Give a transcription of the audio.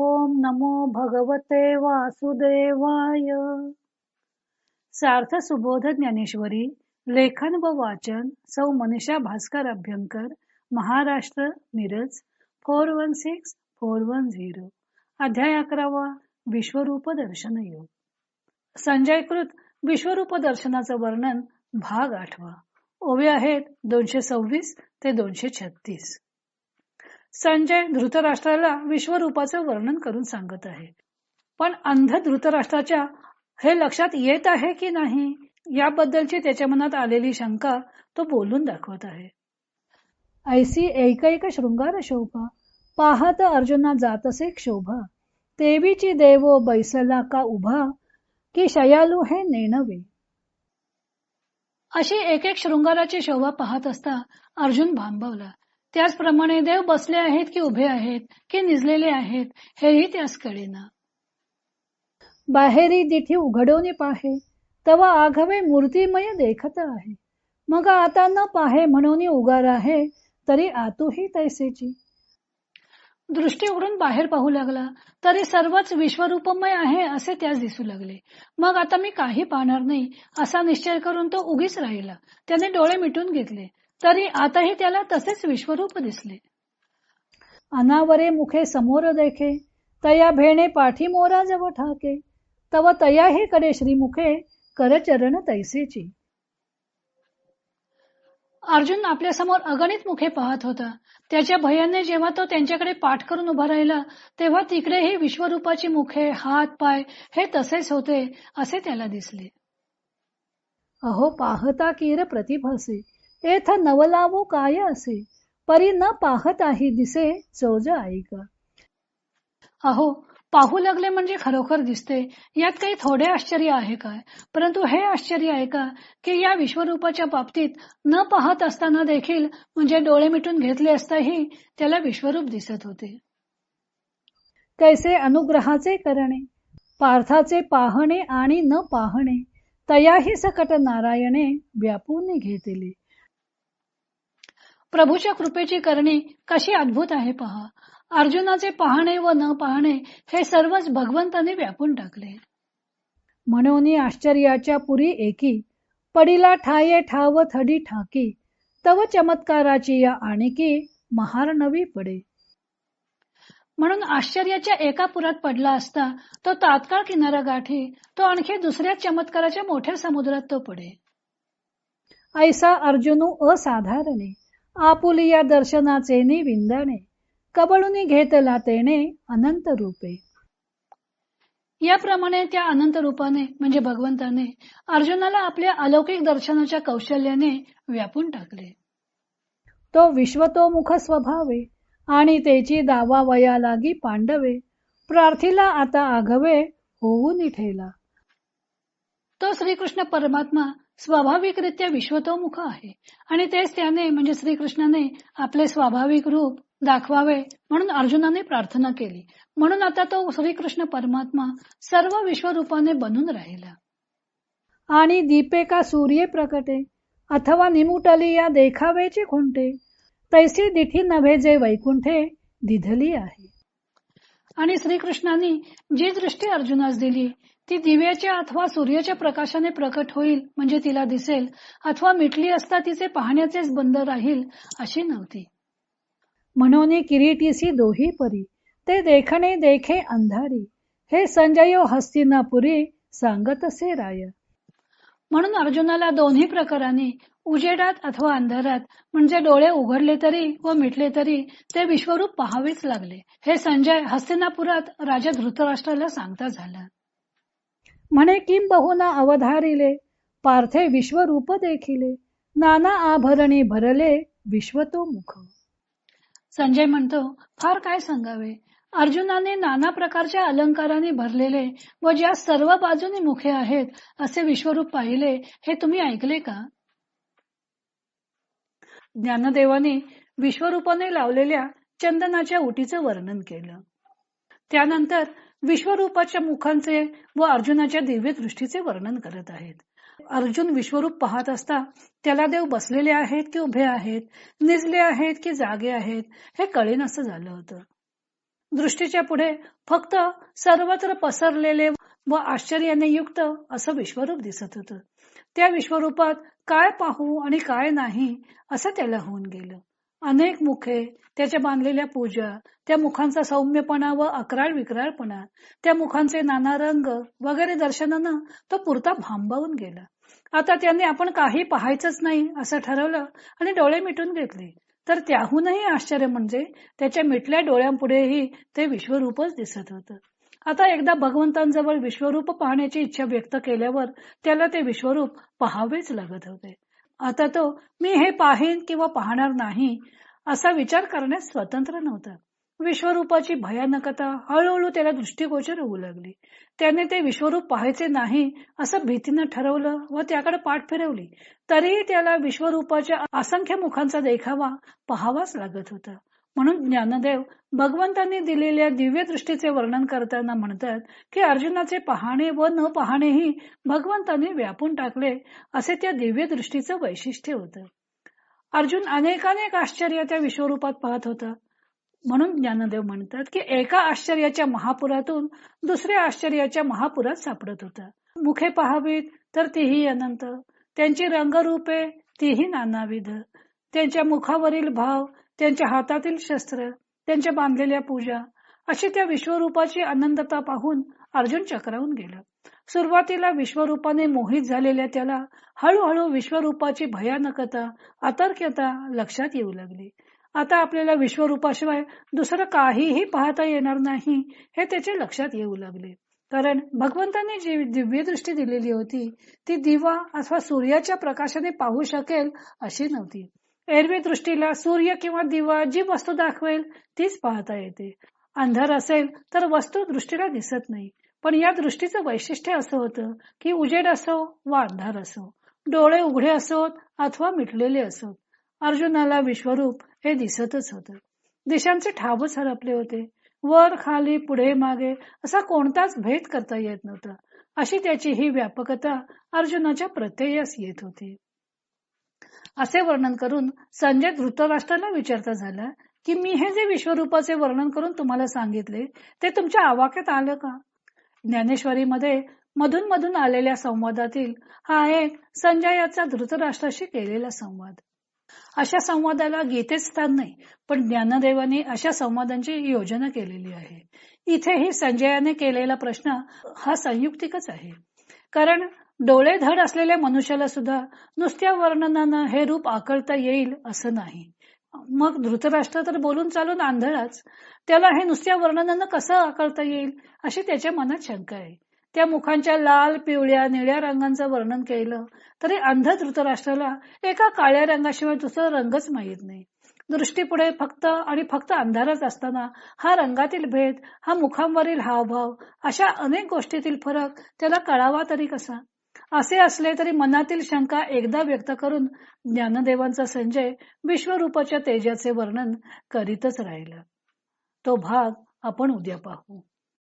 ओम नमो भगवते वासुदेवाय. सार्थ सुबोध ज्ञानेश्वरी लेखन व वाचन सौ Manisha Bhaskar Abhyankar Maharashtra Miraj four one six four one zero. अध्याय अकरावा विश्वरूप दर्शन योग. संजयकृत विश्वरूप दर्शनाचं वर्णन भाग आठवा. ओवे आहेत दोनशे सव्वीस ते दोनशे छत्तीस. संजय धृतराष्ट्राला विश्वरूपाचं वर्णन करून सांगत आहे. पण अंध धृतराष्ट्राच्या हे लक्षात येत आहे की नाही? याबद्दलची त्याच्या मनात आलेली शंका तो बोलून दाखवत आहे. ऐसी एकैक शृंगार शोभा पाहत अर्जुना जातसे क्षोभा देवीची देवो बैसला का उभा की शयालू हे नेणवे. अशी एक एक शृंगाराची शोभा पाहत असता अर्जुन भांबवला. त्याचप्रमाणे देव बसले आहेत की उभे आहेत की निजलेले आहेत हेही त्यास कळेना. बाहेरी दिठी उघडवणे पाहे तवा आघवे मूर्तिमय देखत आहे. मग आता न पाहे म्हणून उगार आहे तरी आतूही तैसेची. दृष्टी उघडून बाहेर पाहू लागला तरी सर्वच विश्वरूपमय आहे असे त्यास दिसू लागले. मग आता मी काही पाहणार नाही असा निश्चय करून तो उगीच राहिला. त्याने डोळे मिटून घेतले. तरी आताही त्याला तसेच विश्वरूप दिसले. अनावरे मुखे समोर देखे तया भेणे पाठी मोरा जव ठाके तव तयाही कडे श्रीमुखे करचरण तैसेची. अर्जुन आपल्यासमोर अगणित मुखे पाहत होता. त्याच्या भयाने जेव्हा तो त्यांच्याकडे पाठ करून उभा राहिला तेव्हा तिकडेही विश्वरूपाची मुखे हात पाय हे तसेच होते असे त्याला दिसले. अहो पाहता किर प्रतिभासे एथ नवलावू काय असे? परी न पाहत आहे दिसे चोज ऐक. अहो पाहू लागले म्हणजे खरोखर दिसते. यात काही थोडे आश्चर्य आहे काय परंतु हे आश्चर्य आहे का? की या विश्वरूपाच्या बाबतीत न पाहत असताना देखील म्हणजे डोळे मिटून घेतले असताही त्याला विश्वरूप दिसत होते. कैसे अनुग्रहाचे करणे? पार्थाचे पाहणे आणि न पाहणे तयाही सकट नारायणे व्यापून घेतले. प्रभूच्या कृपेची करणी कशी अद्भुत आहे पहा. अर्जुनाचे पाहणे व न पाहणे हे सर्वच भगवंताने व्यापून टाकले. म्हणून आश्चर्याच्या पुरी एकी पडिला ठाये ठाव थडी ठाकी तव चमत्काराची या आणखी महार नवी पडे. म्हणून आश्चर्याच्या एका पुरात पडला असता तो तात्काळ किनारा गाठी तो आणखी दुसऱ्या चमत्काराच्या मोठ्या समुद्रात तो पडे. ऐसा अर्जुनू असाधारणे. आपुलिया दर्शनाचे नि विंदाणे कबळून घेतला तेने अनंत रूपे. याप्रमाणे त्या अनंत रूपाने म्हणजे भगवंताने अर्जुनाला आपल्या अलौकिक दर्शनाच्या कौशल्याने व्यापून टाकले. तो विश्वतोमुख स्वभावे आणि त्याची दावा वया लागी पांडवे प्रार्थीला आता आघवे होऊन ठेला. तो श्रीकृष्ण परमात्मा स्वाभाविकरित्या विश्वतोमुख आहे. आणि तेच त्याने म्हणजे श्रीकृष्णाने आपले स्वाभाविक रूप दाखवावे म्हणून अर्जुनाने प्रार्थना केली. म्हणून आता तो श्रीकृष्ण परमात्मा सर्व विश्वरूपाने बनून राहिला. आणि दीपे का सूर्य प्रकटे अथवा निमुटली या देखावेचे खुंटे तैसी दिठी नव्हे जे वैकुंठे दिधली आहे. आणि श्रीकृष्णांनी जी दृष्टी अर्जुनास दिली ती दिव्याच्या अथवा सूर्याच्या प्रकाशाने प्रकट होईल म्हणजे तिला दिसेल अथवा मिटली असता तिचे पाहण्याचेच बंद राहील अशी नव्हती. म्हणून किरीटीसी दोही परी ते देखणे देखे अंधारी हे संजय हस्तिनापुरी सांगत असे राय. म्हणून अर्जुनाला दोन्ही प्रकाराने उजेडात अथवा अंधारात म्हणजे डोळे उघडले तरी व मिटले तरी ते विश्वरूप पहावेच लागले. हे संजय हस्तिनापुरात राजा धृतराष्ट्राला सांगता झाला. म्हणे किम बहुना अवधारिले पार्थे विश्वरूप देखिले नाना आभरणी भरले विश्व तो मुख. संजय म्हणतो फार काय सांगावे? अर्जुनाने नाना प्रकारच्या अलंकाराने भरलेले व ज्या सर्व बाजूने मुखे आहेत असे विश्वरूप पाहिले हे तुम्ही ऐकले का? ज्ञानदेवाने विश्वरूपाने लावलेल्या चंदनाच्या उटीचं वर्णन केलं. त्यानंतर विश्वरूपाच्या मुखांचे व अर्जुनाच्या दिव्य दृष्टीचे वर्णन करत आहेत. अर्जुन विश्वरूप पाहत असता त्याला देव बसलेले आहेत की उभे आहेत निजले आहेत की जागे आहेत हे कळेन असं झालं होतं. दृष्टीच्या पुढे फक्त सर्वत्र पसरलेले व आश्चर्याने युक्त असं विश्वरूप दिसत होतं. त्या विश्वरूपात काय पाहू आणि काय नाही असं त्याला होऊन गेलं. अनेक मुखे त्याच्या बांधलेल्या पूजा त्या मुखांचा सौम्यपणा व अकराळ विक्राळपणा त्या मुखांचे नाना रंग वगैरे दर्शनानं तो पुरता भांबावून गेला. आता त्यांनी आपण काही पाहायचंच नाही असं ठरवलं आणि डोळे मिटून घेतले. तर त्याहूनही आश्चर्य म्हणजे त्याच्या मिटल्या डोळ्यांपुढेही ते विश्वरूपच दिसत होतं. आता एकदा भगवंतांजवळ विश्वरूप पाहण्याची इच्छा व्यक्त केल्यावर त्याला ते विश्वरूप पहावेच लागत होते. आता तो मी हे पाहीन किंवा पाहणार नाही असा विचार करण्यास स्वतंत्र नव्हता. विश्वरूपाची भयानकता हळूहळू त्याला दृष्टिगोचर होऊ लागली. त्याने ते विश्वरूप पाहायचे नाही असं भीतीनं ठरवलं व त्याकडे पाठ फिरवली. तरीही त्याला विश्वरूपाच्या असंख्य मुखांचा देखावा पाहावाच लागत होता. म्हणून ज्ञानदेव भगवंतांनी दिलेल्या दिव्य दृष्टीचे वर्णन करताना म्हणतात की अर्जुनाचे पाहणे व न पाहणेही भगवंतांनी व्यापून टाकले असे त्या दिव्य दृष्टीचं वैशिष्ट्य होतं. अर्जुन अनेकानेक आश्चर्य त्या विश्वरूपात पाहत होता. म्हणून ज्ञानदेव म्हणतात की एका आश्चर्याच्या महापुरातून दुसऱ्या आश्चर्याच्या महापुरात सापडत होता. मुखे पहावीत तर तीही अनंत. त्यांची रंगरूपे तीही नानाविध. त्यांच्या मुखावरील भाव त्यांच्या हातातील शस्त्र त्यांच्या बांधलेल्या पूजा अशी त्या विश्वरूपाची आनंदता पाहून अर्जुन चक्रावून गेला. सुरुवातीला विश्वरूपाने मोहित झालेल्या त्याला हळूहळू विश्वरूपाची भयानकता अतर्क्यता लक्षात येऊ लागली. आता आपल्याला विश्वरूपाशिवाय दुसरं काहीही पाहता येणार नाही हे त्याच्या लक्षात येऊ लागले. कारण भगवंतांनी जी दिव्य दृष्टी दिलेली होती ती दिवा अथवा सूर्याच्या प्रकाशाने पाहू शकेल अशी नव्हती. एरवी दृष्टीला सूर्य किंवा दिवा जी वस्तू दाखवेल तीच पाहता येते. अंधार असेल तर वस्तू दृष्टीला दिसत नाही. पण या दृष्टीचं वैशिष्ट्य असं होतं की उजेड असो वा अंधार असो डोळे उघडे असोत अथवा मिटलेले असोत अर्जुनाला विश्वरूप हे दिसतच होतं. दिशांचे ठावच हरपले होते. वर खाली पुढे मागे असा कोणताच भेद करता येत नव्हता. अशी त्याची ही व्यापकता अर्जुनाच्या प्रत्ययास येत होती. असे वर्णन करून संजय धृतराष्ट्राला विचारता झाला की मी हे जे विश्वरूपाचे वर्णन करून तुम्हाला सांगितले ते तुमच्या आवाक्यात आलं का? ज्ञानेश्वरीमध्ये मधून मधून आलेल्या संवादातील हा एक संजयाचा धृतराष्ट्राशी केलेला संवाद. अशा संवादाला गीतेच स्थान नाही पण ज्ञानदेवाने अशा संवादांची योजना केलेली आहे. इथेही संजयाने केलेला प्रश्न हा संयुक्तिकच आहे. कारण डोळे धड असलेल्या मनुष्याला सुद्धा नुसत्या वर्णनानं हे रूप आकळता येईल असं नाही. मग धृतराष्ट्र तर बोलून चालून आंधळाच. त्याला हे नुसत्या वर्णनानं कसं आकळता येईल अशी त्याच्या मनात शंका आहे. त्या मुखांच्या लाल पिवळ्या निळ्या रंगांचं वर्णन केलं तरी अंध धृतराष्ट्राला एका काळ्या रंगाशिवाय दुसरा रंगच माहीत नाही. दृष्टीपुढे फक्त आणि फक्त अंधारच असताना हा रंगातील भेद हा मुखांवरील हावभाव अशा अनेक गोष्टीतील फरक त्याला कळावा तरी कसा? असे असले तरी मनातील शंका एकदा व्यक्त करून ज्ञानदेवांचा संजय विश्वरूपाच्या तेजाचे वर्णन करीतच राहिला. तो भाग आपण उद्या पाहू.